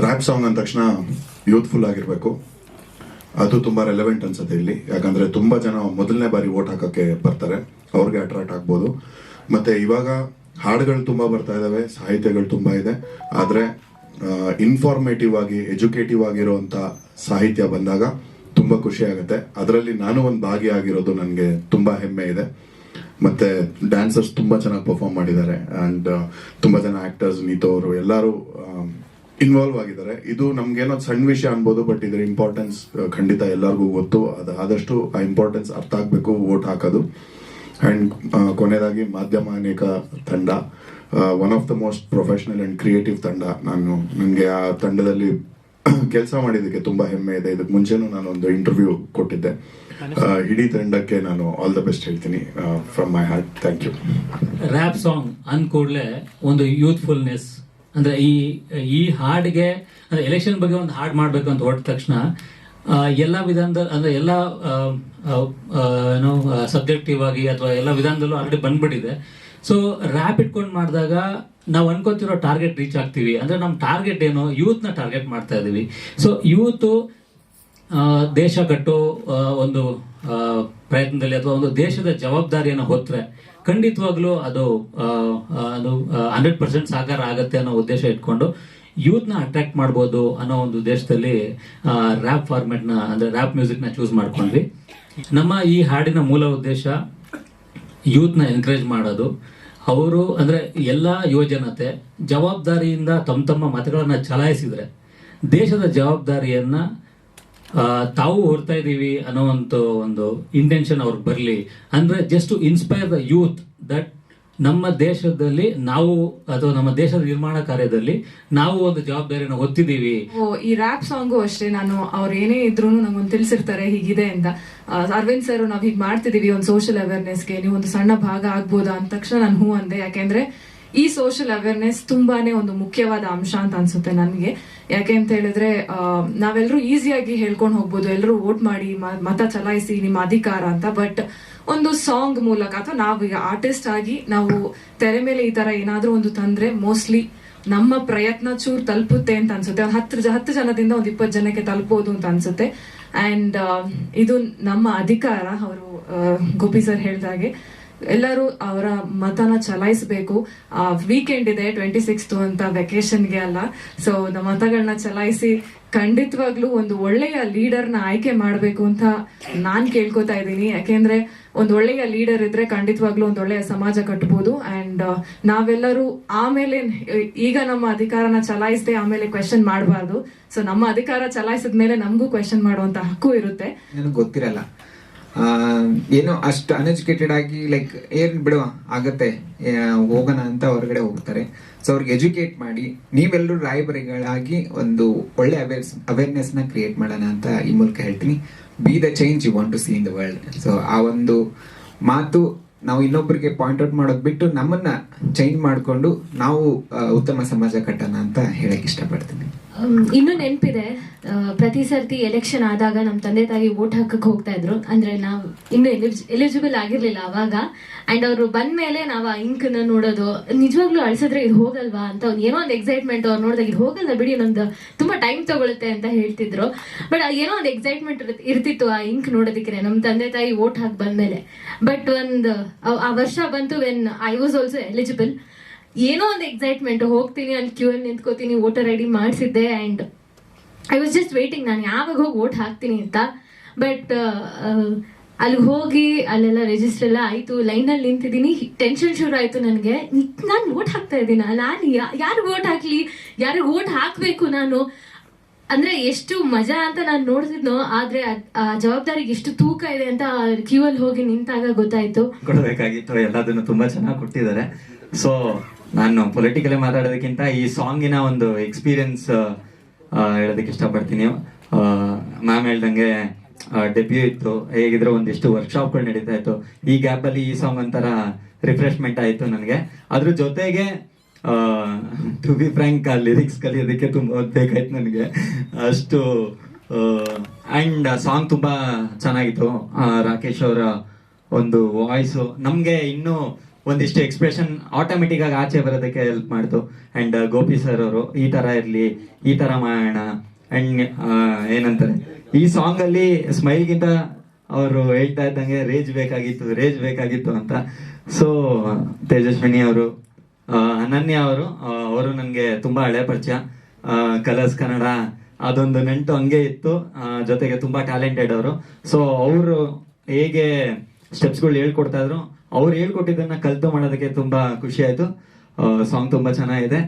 Rap song ಅಂದ ತಕ್ಷಣ youthful ಆಗಿರಬೇಕು. ಅದು ತುಂಬ ರೆಲೆವೆಂಟ್ ಅನ್ಸುತ್ತೆ ಇಲ್ಲಿ. ಯಾಕಂದ್ರೆ ತುಂಬಾ ಜನ ಮೊದಲನೇ ಬಾರಿ ವೋಟ್ ಹಾಕಕ್ಕೆ ಬರ್ತಾರೆ. ಅವ್ರಿಗೆ ಅಟ್ರಾಕ್ಟ್ ಆಗ್ಬೋದು. ಮತ್ತೆ ಇವಾಗ ಹಾಡುಗಳು ತುಂಬಾ ಬರ್ತಾ ಇದಾವೆ, ಸಾಹಿತ್ಯಗಳು ತುಂಬಾ ಇದೆ. ಆದ್ರೆ ಇನ್ಫಾರ್ಮೇಟಿವ್ ಆಗಿ ಎಜುಕೇಟಿವ್ ಆಗಿರುವಂತ ಸಾಹಿತ್ಯ ಬಂದಾಗ ತುಂಬಾ ಖುಷಿ ಆಗುತ್ತೆ. ಅದರಲ್ಲಿ ನಾನು ಒಂದು ಭಾಗಿಯಾಗಿರೋದು ನನಗೆ ತುಂಬಾ ಹೆಮ್ಮೆ ಇದೆ. ಮತ್ತೆ ಡ್ಯಾನ್ಸರ್ಸ್ ತುಂಬಾ ಚೆನ್ನಾಗಿ ಪರ್ಫಾರ್ಮ್ ಮಾಡಿದ್ದಾರೆ. ಅಂಡ್ ತುಂಬಾ ಜನ ಆಕ್ಟರ್ಸ್ ನೀತು ಅವರು ಎಲ್ಲರೂ ಇನ್ವಾಲ್ವ್ ಆಗಿದ್ದಾರೆ. ಇದು ನಮ್ಗೇನೋ ಸಣ್ಣ ವಿಷಯ ಅನ್ಬೋದು ಬಟ್ ಇದರ ಇಂಪಾರ್ಟೆನ್ಸ್ ಖಂಡಿತ ಎಲ್ಲರಿಗೂ ಗೊತ್ತು. ಅದು ಆದಷ್ಟು ಆ ಇಂಪಾರ್ಟೆನ್ಸ್ ಅರ್ಥ ಆಗಬೇಕು ವೋಟ್ ಹಾಕೋದು. ಅಂಡ್ ಕೊನೆಯದಾಗಿ ಮಾಧ್ಯಮ ಅನೇಕ ತಂಡ. One of the most professional and creative ತಂಡ ನಾನು ನನಗೆ ಆ ತಂಡದಲ್ಲಿ ಕೆಲಸ ಮಾಡಿದ್ದಕ್ಕೆ ತುಂಬಾ ಹೆಮ್ಮೆ ಇದೆ. ಇದಕ್ಕೆ ಮುಂಚೆನೂ ನಾನು ಒಂದು ಇಂಟರ್ವ್ಯೂ ಕೊಟ್ಟಿದ್ದೆ. ಇಡೀ ತಂಡಕ್ಕೆ ನಾನು ಆಲ್ ದ ಬೆಸ್ಟ್ ಹೇಳ್ತೀನಿ from my heart thank you rap song ಅಂದ್ಕೂಡ್ಲೆ ಕೂಡಲೇ ಒಂದು ಯೂತ್ಫುಲ್ನೆಸ್ ಅಂದ್ರೆ ಈ ಈ ಹಾಡಿಗೆ, ಅಂದ್ರೆ ಎಲೆಕ್ಷನ್ ಬಗ್ಗೆ ಒಂದು ಹಾಡ್ ಮಾಡ್ಬೇಕು ಅಂತ ಹೊರಟ ತಕ್ಷಣ ಎಲ್ಲ ವಿಧಾನದ, ಅಂದ್ರೆ ಎಲ್ಲ ಏನೋ ಸಬ್ಜೆಕ್ಟಿವ್ ಆಗಿ ಅಥವಾ ಎಲ್ಲ ವಿಧಾನದಲ್ಲೂ ಆಲ್ರೆಡಿ ಬಂದ್ಬಿಟ್ಟಿದೆ. ಸೊ ರ್ಯಾಪ್ ಇಟ್ಕೊಂಡು ಮಾಡಿದಾಗ ನಾವು ಅನ್ಕೋತಿರೋ ಟಾರ್ಗೆಟ್ ರೀಚ್ ಆಗ್ತೀವಿ. ಅಂದ್ರೆ ನಮ್ಮ ಟಾರ್ಗೆಟ್ ಏನು ಯೂತ್ನ ಟಾರ್ಗೆಟ್ ಮಾಡ್ತಾ ಇದೀವಿ. ಸೊ ಯೂತ್ ದೇಶ ಕಟ್ಟೋ ಒಂದು ಪ್ರಯತ್ನದಲ್ಲಿ ಅಥವಾ ಒಂದು ದೇಶದ ಜವಾಬ್ದಾರಿಯನ್ನು ಹೊತ್ತರೆ ಖಂಡಿತವಾಗ್ಲೂ ಅದು ಅದು ಹಂಡ್ರೆಡ್ ಪರ್ಸೆಂಟ್ ಸಾಕಾರ ಆಗತ್ತೆ ಅನ್ನೋ ಉದ್ದೇಶ ಇಟ್ಕೊಂಡು ಯೂತ್ನ ಅಟ್ರಾಕ್ಟ್ ಮಾಡ್ಬೋದು ಅನ್ನೋ ಒಂದು ಉದ್ದೇಶದಲ್ಲಿ ರ್ಯಾಪ್ ಫಾರ್ಮೆಟ್ನ ಅಂದ್ರೆ ರ್ಯಾಪ್ ಮ್ಯೂಸಿಕ್ನ ಚೂಸ್ ಮಾಡ್ಕೊಂಡ್ವಿ. ನಮ್ಮ ಈ ಹಾಡಿನ ಮೂಲ ಉದ್ದೇಶ ಯೂತ್ನ ಎನ್ಕರೇಜ್ ಮಾಡೋದು. ಅವರು, ಅಂದ್ರೆ ಎಲ್ಲ ಯುವಜನತೆ ಜವಾಬ್ದಾರಿಯಿಂದ ತಮ್ಮ ತಮ್ಮ ಮತಗಳನ್ನು ಚಲಾಯಿಸಿದ್ರೆ ದೇಶದ ಜವಾಬ್ದಾರಿಯನ್ನ ತಾವು ಹೊರ್ತಾ ಇದ್ದೀವಿ ಅನ್ನೋ ಒಂದು ಒಂದು ಇಂಟೆನ್ಷನ್ ಅವ್ರಿಗೆ ಬರಲಿ. ಅಂದ್ರೆ just inspire the youth that ನಮ್ಮ ದೇಶದಲ್ಲಿ ನಾವು, ಅಥವಾ ನಮ್ಮ ದೇಶದ ನಿರ್ಮಾಣ ಕಾರ್ಯದಲ್ಲಿ ನಾವು ಒಂದು ಜವಾಬ್ದಾರಿಯನ್ನು ಹೊತ್ತಿದ್ದೀವಿ. ಈ ರ್ಯಾಪ್ ಸಾಂಗು ಅಷ್ಟೇ ನಾನು, ಅವ್ರು ಏನೇ ಇದ್ರು ನಮ್ಗೊಂದು ತಿಳಿಸಿರ್ತಾರೆ, ಹೀಗಿದೆ ಅಂತ. ಅರ್ವಿಂದ್ ಅರವಿಂದ್ ಸರ್ ನಾವ್ ಹೀಗೆ ಮಾಡ್ತಿದೀವಿ ಒಂದು ಸೋಷಿಯಲ್ ಅವೇರ್ನೆಸ್ಗೆ ನೀವು ಒಂದು ಸಣ್ಣ ಭಾಗ ಆಗ್ಬೋದಾ? ಅಂದ ತಕ್ಷಣ ನಾನು ಹೂ ಅಂದೆ. ಯಾಕೆಂದ್ರೆ ಈ ಸೋಷಿಯಲ್ ಅವೇರ್ನೆಸ್ ತುಂಬಾನೇ ಒಂದು ಮುಖ್ಯವಾದ ಅಂಶ ಅಂತ ಅನ್ಸುತ್ತೆ ನನಗೆ. ಯಾಕೆ ಅಂತ ಹೇಳಿದ್ರೆ ನಾವೆಲ್ಲರೂ ಈಸಿಯಾಗಿ ಹೇಳ್ಕೊಂಡು ಹೋಗ್ಬೋದು. ಎಲ್ಲರೂ ವೋಟ್ ಮಾಡಿ ಮತ ಚಲಾಯಿಸಿ, ನಿಮ್ಮ ಅಧಿಕಾರ ಅಂತ. ಬಟ್ ಒಂದು ಸಾಂಗ್ ಮೂಲಕ ಅಥವಾ ನಾವು ಈಗ ಆರ್ಟಿಸ್ಟ್ ಆಗಿ ನಾವು ತೆರೆ ಮೇಲೆ ಈ ತರ ಏನಾದ್ರೂ ಒಂದು ತಂದ್ರೆ ಮೋಸ್ಟ್ಲಿ ನಮ್ಮ ಪ್ರಯತ್ನ ಚೂರ್ ತಲುಪುತ್ತೆ ಅಂತ ಅನ್ಸುತ್ತೆ. ಒಂದು ಹತ್ತು ಹತ್ತು ಜನದಿಂದ ಒಂದು ಇಪ್ಪತ್ತು ಜನಕ್ಕೆ ತಲುಪೋದು ಅಂತ ಅನ್ಸುತ್ತೆ. ಅಂಡ್ ಇದು ನಮ್ಮ ಅಧಿಕಾರ, ಅವರು ಗೋಪಿ ಸರ್ ಹೇಳ್ದಾಗೆ. ಎಲ್ಲರೂ ಅವರ ಮತನ ಚಲಾಯಿಸಬೇಕು. ವೀಕೆಂಡ್ ಇದೆ ಟ್ವೆಂಟಿ ಸಿಕ್ಸ್ತ್ ಅಂತ ವೆಕೇಶನ್ಗೆ ಅಲ್ಲ. ಸೊ ನಮ್ಮ ಮತಗಳನ್ನ ಚಲಾಯಿಸಿ ಖಂಡಿತವಾಗ್ಲೂ ಒಂದು ಒಳ್ಳೆಯ ಲೀಡರ್ನ ಆಯ್ಕೆ ಮಾಡಬೇಕು ಅಂತ ನಾನ್ ಕೇಳ್ಕೊತಾ ಇದ್ದೀನಿ. ಯಾಕೆಂದ್ರೆ ಒಂದು ಒಳ್ಳೆಯ ಲೀಡರ್ ಇದ್ರೆ ಖಂಡಿತವಾಗ್ಲೂ ಒಂದು ಒಳ್ಳೆಯ ಸಮಾಜ ಕಟ್ಬೋದು. ಅಂಡ್ ನಾವೆಲ್ಲರೂ ಆಮೇಲೆ ಈಗ ನಮ್ಮ ಅಧಿಕಾರನ ಚಲಾಯಿಸದೆ ಆಮೇಲೆ ಕ್ವೆಶನ್ ಮಾಡಬಾರ್ದು. ಸೊ ನಮ್ಮ ಅಧಿಕಾರ ಚಲಾಯಿಸಿದ ಮೇಲೆ ನಮಗೂ ಕ್ವೆಶನ್ ಮಾಡುವಂತ ಹಕ್ಕು ಇರುತ್ತೆ. ಗೊತ್ತಿರಲ್ಲ. ಆ, ಏನೋ ಅಷ್ಟು ಅನ್ಎಜುಕೇಟೆಡ್ ಆಗಿ ಲೈಕ್ ಏನ್ ಬಿಡುವ, ಆಗತ್ತೆ ಹೋಗೋಣ ಅಂತ ಹೊರಗಡೆ ಹೋಗ್ತಾರೆ. ಸೊ ಅವ್ರಿಗೆ ಎಜುಕೇಟ್ ಮಾಡಿ, ನೀವೆಲ್ಲರೂ ರಾಯಬರಿಗಳಾಗಿ ಒಂದು ಒಳ್ಳೆ ಅವೇರ್ಸ್ ಅವೇರ್ನೆಸ್ನ ಕ್ರಿಯೇಟ್ ಮಾಡೋಣ ಅಂತ ಈ ಮೂಲಕ ಹೇಳ್ತೀನಿ. Be the change you want to see in the world so ಆ ಒಂದು ಮಾತು ನಾವು ಇನ್ನೊಬ್ಬರಿಗೆ ಪಾಯಿಂಟ್ ಔಟ್ ಮಾಡೋದು ಬಿಟ್ಟು ನಮ್ಮನ್ನ ಚೇಂಜ್ ಮಾಡಿಕೊಂಡು ನಾವು ಉತ್ತಮ ಸಮಾಜ ಕಟ್ಟೋಣ ಅಂತ ಹೇಳಕ್ ಇಷ್ಟಪಡ್ತೀನಿ. ಇನ್ನೂ ನೆನಪಿದೆ ಪ್ರತಿ ಸರ್ತಿ ಎಲೆಕ್ಷನ್ ಆದಾಗ ನಮ್ಮ ತಂದೆ ತಾಯಿ ವೋಟ್ ಹಾಕಕ್ಕೆ ಹೋಗ್ತಾ ಇದ್ರು. ಅಂದ್ರೆ ನಾವು ಇನ್ನು ಎಲಿಜಿಬಲ್ ಆಗಿರ್ಲಿಲ್ಲ ಅವಾಗ. ಅಂಡ್ ಅವರು ಬಂದ್ಮೇಲೆ ನಾವು ಆ ಇಂಕ್ನ ನೋಡೋದು, ನಿಜವಾಗ್ಲೂ ಅಳ್ಸಿದ್ರೆ ಇದು ಹೋಗಲ್ವಾ ಅಂತ ಒಂದ್ ಏನೋ ಒಂದು ಎಕ್ಸೈಟ್ಮೆಂಟ್ ಅವ್ರು ನೋಡಿದಾಗ ಇದು ಹೋಗಲ್ಲ ಬಿಡಿ ನಂದು ತುಂಬಾ ಟೈಮ್ ತಗೊಳುತ್ತೆ ಅಂತ ಹೇಳ್ತಿದ್ರು. ಬಟ್ ಏನೋ ಒಂದು ಎಕ್ಸೈಟ್ಮೆಂಟ್ ಇರ್ತಿತ್ತು ಆ ಇಂಕ್ ನೋಡೋದಕ್ಕೆ ನಮ್ಮ ತಂದೆ ತಾಯಿ ವೋಟ್ ಹಾಕಿ ಬಂದ್ಮೇಲೆ. ಬಟ್ ಒಂದು, ಆ ವರ್ಷ ಬಂತು when I was also eligible ಏನೋ ಒಂದು ಎಕ್ಸೈಟ್ಮೆಂಟ್ ಹೋಗ್ತೀನಿ, ಅಲ್ಲಿ ಕ್ಯೂ ಅಲ್ಲಿ ನಿಂತ್ಕೋತೀನಿ voter I D ಮಾಡಿಸಿದ್ದೆ and I was just waiting ನಾನು ಯಾವಾಗ ಹೋಗಿ ವೋಟ್ ಹಾಕ್ತೀನಿ ಅಂತ. ಬಟ್ ಅಲ್ಲಿ ಹೋಗಿ, ಅಲ್ಲೆಲ್ಲ ರಿಜಿಸ್ಟರ್ ಎಲ್ಲ ಆಯ್ತು. ಲೈನಲ್ಲಿ ನಿಂತಿದ್ದೀನಿ. ಟೆನ್ಷನ್ ಶುರು ಆಯಿತು ನನಗೆ. ನಾನು ವೋಟ್ ಹಾಕ್ತಾ ಇದ್ದೀನಿ. ನಾನು ಯಾರು ವೋಟ್ ಹಾಕ್ಲಿ? ಯಾರಿಗೆ ವೋಟ್ ಹಾಕ್ಬೇಕು ನಾನು? ಅಂದ್ರೆ ಎಷ್ಟು ಮಜಾ ಅಂತ ನಾನು ನೋಡ್ತಿದ್ನೋ, ಆದ್ರೆ ಆ ಜವಾಬ್ದಾರಿಗೆ ಎಷ್ಟು ತೂಕ ಇದೆ ಅಂತ ಕ್ಯೂ ಅಲ್ಲಿ ಹೋಗಿ ನಿಂತಾಗ ಗೊತ್ತಾಯ್ತು. ಕೊಡಬೇಕಾಗಿತ್ತು. ಎಲ್ಲದನ್ನು ತುಂಬಾ ಚೆನ್ನಾಗಿ ಕೊಟ್ಟಿದ್ದಾರೆ. ಸೊ ನಾನು ಪೊಲಿಟಿಕಲಿ ಮಾತಾಡೋದಕ್ಕಿಂತ ಈ ಸಾಂಗಿನ ಒಂದು ಎಕ್ಸ್ಪೀರಿಯನ್ಸ್ ಹೇಳೋದಕ್ಕೆ ಇಷ್ಟಪಡ್ತೀನಿ. ಮ್ಯಾಮ್ ಹೇಳ್ದಂಗೆ ಡೆಬ್ಯೂ ಇತ್ತು. ಹೇಗಿದ್ರೆ ಒಂದಿಷ್ಟು ವರ್ಕ್ಶಾಪ್ಗಳು ನಡೀತಾ ಇತ್ತು. ಈ ಗ್ಯಾಪ್ ಅಲ್ಲಿ ಈ ಸಾಂಗ್ ಒಂಥರ ರಿಫ್ರೆಶ್ಮೆಂಟ್ ಆಯಿತು ನನಗೆ. ಅದ್ರ ಜೊತೆಗೆ ಟು ಬಿ ಫ್ರ್ಯಾಂಕ್ ಆ ಲಿರಿಕ್ಸ್ ಕಲಿಯೋದಕ್ಕೆ ತುಂಬ ಓದ್ಬೇಕಾಯ್ತು ನನಗೆ. ಅಷ್ಟು ಆ್ಯಂಡ್ ಸಾಂಗ್ ತುಂಬ ಚೆನ್ನಾಗಿತ್ತು. ರಾಕೇಶ್ ಅವರ ಒಂದು ವಾಯ್ಸು ನಮಗೆ ಇನ್ನು ಒಂದಿಷ್ಟು ಎಕ್ಸ್ಪ್ರೆಷನ್ ಆಟೋಮೆಟಿಕ್ ಆಗಿ ಆಚೆ ಬರೋದಕ್ಕೆ ಹೆಲ್ಪ್ ಮಾಡ್ತು. ಅಂಡ್ ಗೋಪಿ ಸರ್ ಅವರು, ಈ ತರ ಇರ್ಲಿ, ಈ ತರ ಮಾಡೋಣ ಅಂಡ್ ಏನಂತಾರೆ. ಈ ಸಾಂಗ್ ಅಲ್ಲಿ ಸ್ಮೈಲ್ಗಿಂತ ಅವರು ಹೇಳ್ತಾ ಇದ್ದಂಗೆ ರೇಜ್ ಬೇಕಾಗಿತ್ತು ರೇಜ್ ಬೇಕಾಗಿತ್ತು ಅಂತ. ಸೊ ತೇಜಸ್ವಿನಿ ಅವರು ಅನನ್ಯ ಅವರು ಅವರು ನನಗೆ ತುಂಬಾ ಹಳೆ ಪರಿಚಯ. ಕಲರ್ಸ್ ಕನ್ನಡ ಅದೊಂದು ನೆಂಟು ಹಂಗೆ ಇತ್ತು. ಜೊತೆಗೆ ತುಂಬಾ ಟ್ಯಾಲೆಂಟೆಡ್ ಅವರು. ಸೊ ಅವರು ಹೇಗೆ ಸ್ಟೆಪ್ಸ್ಗಳು ಹೇಳ್ಕೊಡ್ತಾ ಇದ್ರು ಅವ್ರು ಹೇಳ್ಕೊಟ್ಟಿದ್ದನ್ನ ಕಲ್ತು ಮಾಡೋದಕ್ಕೆ ತುಂಬಾ ಖುಷಿ ಆಯ್ತು. ಸಾಂಗ್ ತುಂಬಾ ಚೆನ್ನಾಗಿದೆ.